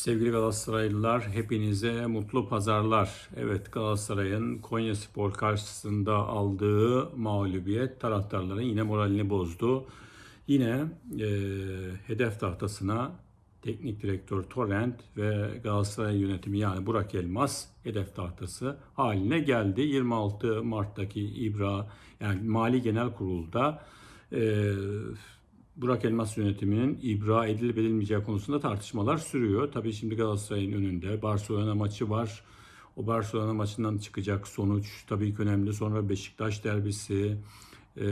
Sevgili Galatasaraylılar, hepinize mutlu pazarlar. Evet, Galatasaray'ın Konya Spor karşısında aldığı mağlubiyet taraftarların yine moralini bozdu. Yine e, hedef tahtasına teknik direktör Torrent ve Galatasaray yönetimi yani Burak Elmas hedef tahtası haline geldi. 26 Mart'taki İbra yani Mali Genel Kurul'da e, Burak Elmas yönetiminin ibra edilip edilmeyeceği konusunda tartışmalar sürüyor. Tabii şimdi Galatasaray'ın önünde Barcelona maçı var. O Barcelona maçından çıkacak sonuç tabii ki önemli. Sonra Beşiktaş derbisi e,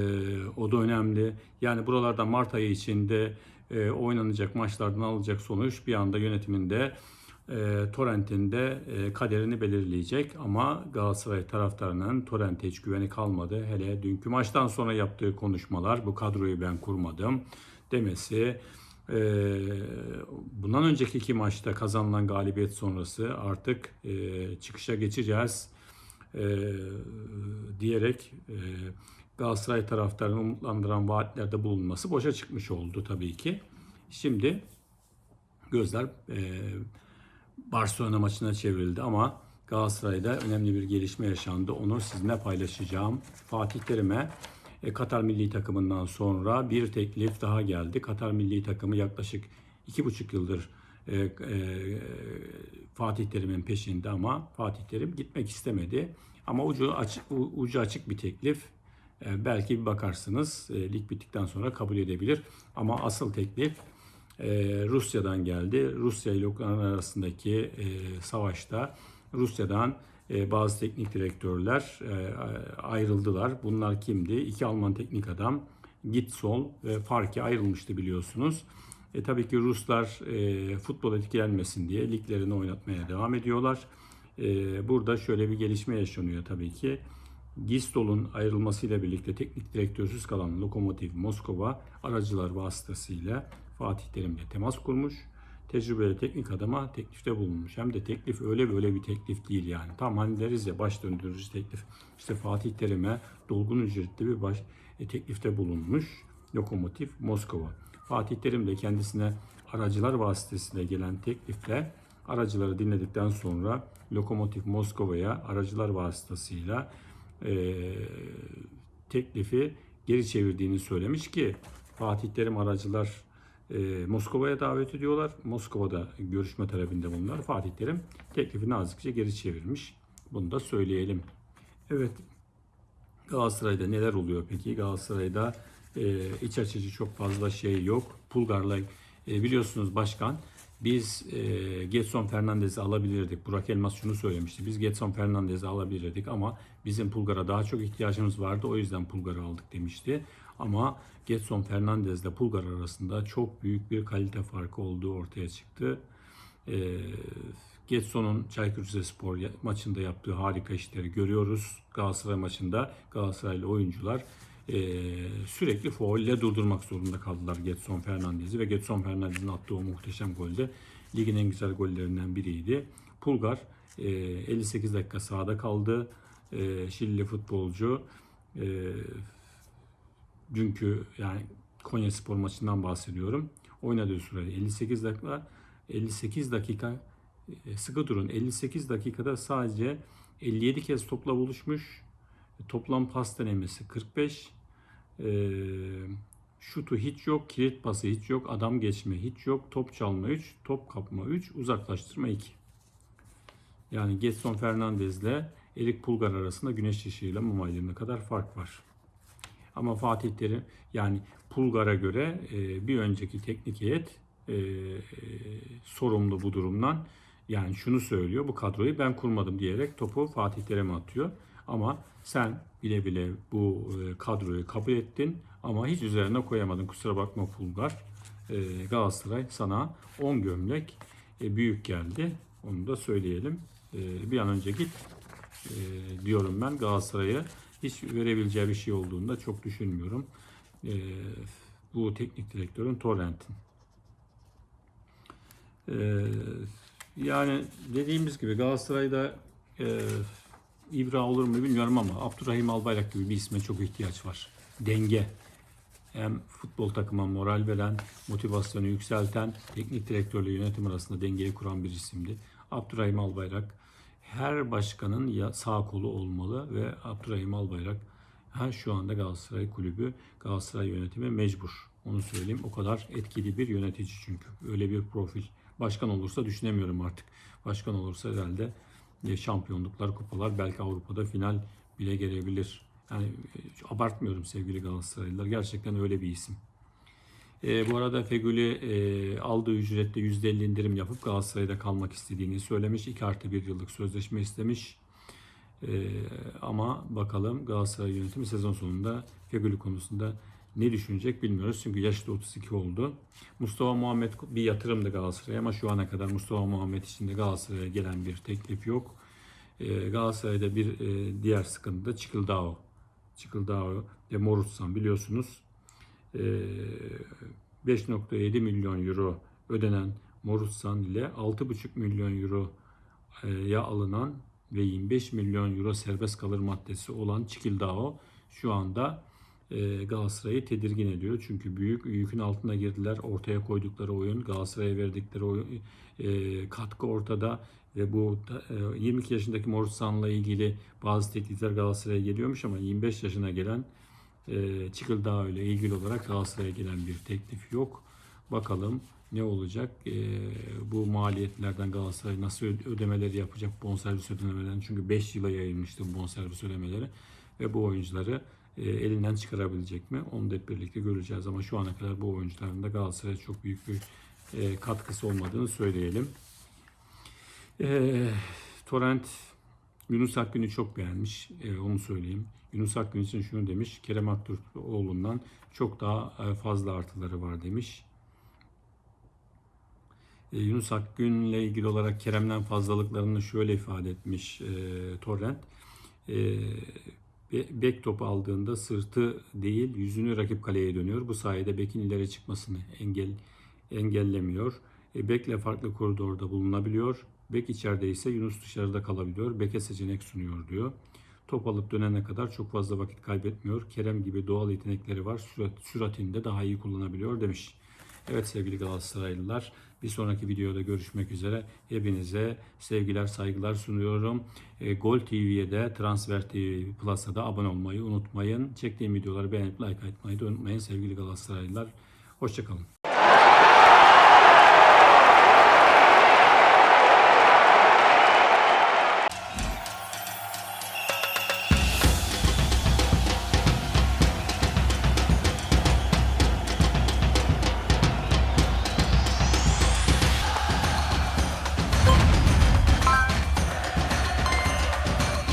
o da önemli. Yani buralarda Mart ayı içinde e, oynanacak maçlardan alacak sonuç bir anda yönetiminde e, Torrent'in e, kaderini belirleyecek ama Galatasaray taraftarının Torrent'e hiç güveni kalmadı. Hele dünkü maçtan sonra yaptığı konuşmalar bu kadroyu ben kurmadım demesi e, bundan önceki iki maçta kazanılan galibiyet sonrası artık e, çıkışa geçeceğiz e, diyerek e, Galatasaray taraftarını umutlandıran vaatlerde bulunması boşa çıkmış oldu tabii ki. Şimdi gözler e, Barcelona maçına çevrildi ama Galatasaray'da önemli bir gelişme yaşandı. Onu sizinle paylaşacağım. Fatih Terim'e e, Katar milli takımından sonra bir teklif daha geldi. Katar milli takımı yaklaşık iki buçuk yıldır e, e, Fatih Terim'in peşinde ama Fatih Terim gitmek istemedi. Ama ucu açık, ucu açık bir teklif. E, belki bir bakarsınız e, lig bittikten sonra kabul edebilir. Ama asıl teklif e, Rusya'dan geldi. Rusya ile Ukrayna arasındaki e, savaşta Rusya'dan e, bazı teknik direktörler e, ayrıldılar. Bunlar kimdi? İki Alman teknik adam Gitsol ve Farki ayrılmıştı biliyorsunuz. E, tabii ki Ruslar e, futbol etkilenmesin diye liglerini oynatmaya devam ediyorlar. E, burada şöyle bir gelişme yaşanıyor tabii ki. Gistol'un ayrılmasıyla birlikte teknik direktörsüz kalan Lokomotiv Moskova aracılar vasıtasıyla Fatih Terim'le temas kurmuş. Tecrübeli teknik adama teklifte bulunmuş. Hem de teklif öyle böyle bir teklif değil yani. Tam hani deriz ya baş döndürücü teklif. İşte Fatih Terim'e dolgun ücretli bir baş e, teklifte bulunmuş. Lokomotiv Moskova. Fatih Terim de kendisine aracılar vasıtasıyla gelen teklifle aracıları dinledikten sonra Lokomotiv Moskova'ya aracılar vasıtasıyla e, teklifi geri çevirdiğini söylemiş ki Fatih Terim aracılar e, Moskova'ya davet ediyorlar. Moskova'da görüşme talebinde bunlar. Fatih Terim teklifi nazikçe geri çevirmiş. Bunu da söyleyelim. Evet Galatasaray'da neler oluyor peki? Galatasaray'da e, iç açıcı çok fazla şey yok. Pulgar'la e, biliyorsunuz başkan biz e, Getson Fernandez'i alabilirdik. Burak Elmas şunu söylemişti. Biz Getson Fernandez'i alabilirdik ama bizim Pulgar'a daha çok ihtiyacımız vardı. O yüzden Pulgar'ı aldık demişti. Ama Getson Fernandez ile Pulgar arasında çok büyük bir kalite farkı olduğu ortaya çıktı. E, Getson'un Çaykur Rizespor maçında yaptığı harika işleri görüyoruz. Galatasaray maçında Galatasaraylı oyuncular e, sürekli faulle durdurmak zorunda kaldılar Getson Fernandez'i ve Getson Fernandez'in attığı o muhteşem golde ligin en güzel gollerinden biriydi. Pulgar e, 58 dakika sahada kaldı. E, Şilli futbolcu e, dünkü yani Konya Spor maçından bahsediyorum. Oynadığı süre 58 dakika 58 dakika e, sıkı durun 58 dakikada sadece 57 kez topla buluşmuş. Toplam pas denemesi 45. E, şutu hiç yok, kilit pası hiç yok, adam geçme hiç yok, top çalma 3, top kapma 3, uzaklaştırma 2. Yani Getson Fernandez ile Erik Pulgar arasında güneş ışığıyla mum aydınlığı kadar fark var. Ama Fatih Terim yani Pulgar'a göre e, bir önceki teknik heyet e, e, sorumlu bu durumdan. Yani şunu söylüyor bu kadroyu ben kurmadım diyerek topu Fatih Terim'e atıyor. Ama sen bile bile bu e, kadroyu kabul ettin ama hiç üzerine koyamadın. Kusura bakma Pulgar. E, Galatasaray sana 10 gömlek e, büyük geldi. Onu da söyleyelim. Bir an önce git diyorum ben Galatasaray'a. Hiç verebileceği bir şey olduğunu da çok düşünmüyorum. Bu teknik direktörün Torrent'in. Yani dediğimiz gibi Galatasaray'da İbra olur mu bilmiyorum ama Abdurrahim Albayrak gibi bir isme çok ihtiyaç var. Denge. hem futbol takıma moral veren, motivasyonu yükselten, teknik direktörle yönetim arasında dengeyi kuran bir isimdi. Abdurrahim Albayrak her başkanın ya sağ kolu olmalı ve Abdurrahim Albayrak ha şu anda Galatasaray kulübü, Galatasaray yönetimi mecbur. Onu söyleyeyim. O kadar etkili bir yönetici çünkü. Öyle bir profil. Başkan olursa düşünemiyorum artık. Başkan olursa herhalde şampiyonluklar, kupalar, belki Avrupa'da final bile gelebilir. Yani e, abartmıyorum sevgili Galatasaraylılar. Gerçekten öyle bir isim. E, bu arada Feguli e, aldığı ücrette %50 indirim yapıp Galatasaray'da kalmak istediğini söylemiş. 2 artı 1 yıllık sözleşme istemiş. E, ama bakalım Galatasaray yönetimi sezon sonunda Feguli konusunda ne düşünecek bilmiyoruz. Çünkü yaşı da 32 oldu. Mustafa Muhammed bir yatırımdı Galatasaray'a ama şu ana kadar Mustafa Muhammed için de Galatasaray'a gelen bir teklif yok. E, Galatasaray'da bir e, diğer sıkıntı da Çıkıldao. Çıkıldao ve Morutsan biliyorsunuz. E, 5.7 milyon euro ödenen Morutsan ile 6.5 milyon euroya alınan ve 25 milyon euro serbest kalır maddesi olan Çikildao şu anda e, Galatasaray'ı tedirgin ediyor. Çünkü büyük yükün altına girdiler. Ortaya koydukları oyun, Galatasaray'a verdikleri oyun, e, katkı ortada ve bu e, 22 yaşındaki Morutsan'la ilgili bazı teklifler Galatasaray'a geliyormuş ama 25 yaşına gelen e, Çıkıldağ ile ilgili olarak Galatasaray'a gelen bir teklif yok. Bakalım ne olacak? E, bu maliyetlerden Galatasaray nasıl ödemeleri yapacak? Bonservis ödemelerden. Çünkü 5 yıla yayılmıştı bu bonservis ödemeleri. Ve bu oyuncuları e, elinden çıkarabilecek mi? Onu da hep birlikte göreceğiz. Ama şu ana kadar bu oyuncuların da Galatasaray'a çok büyük bir e, katkısı olmadığını söyleyelim. E, Torrent Yunus Akgün'ü çok beğenmiş. E, onu söyleyeyim. Yunus Akgün için şunu demiş. Kerem Aktürkoğlu'ndan çok daha e, fazla artıları var demiş. E, Yunus Akgün'le ilgili olarak Kerem'den fazlalıklarını şöyle ifade etmiş e, Torrent. E, bek topu aldığında sırtı değil yüzünü rakip kaleye dönüyor. Bu sayede bekin ileri çıkmasını engel engellemiyor. E, bekle farklı koridorda bulunabiliyor. Bek içeride ise Yunus dışarıda kalabiliyor. Beke seçenek sunuyor diyor. Top alıp dönene kadar çok fazla vakit kaybetmiyor. Kerem gibi doğal yetenekleri var. Sürat, süratinde daha iyi kullanabiliyor demiş. Evet sevgili Galatasaraylılar bir sonraki videoda görüşmek üzere. Hepinize sevgiler saygılar sunuyorum. E, Gol TV'ye de Transfer TV Plus'a da abone olmayı unutmayın. Çektiğim videoları beğenip like atmayı da unutmayın sevgili Galatasaraylılar. Hoşçakalın.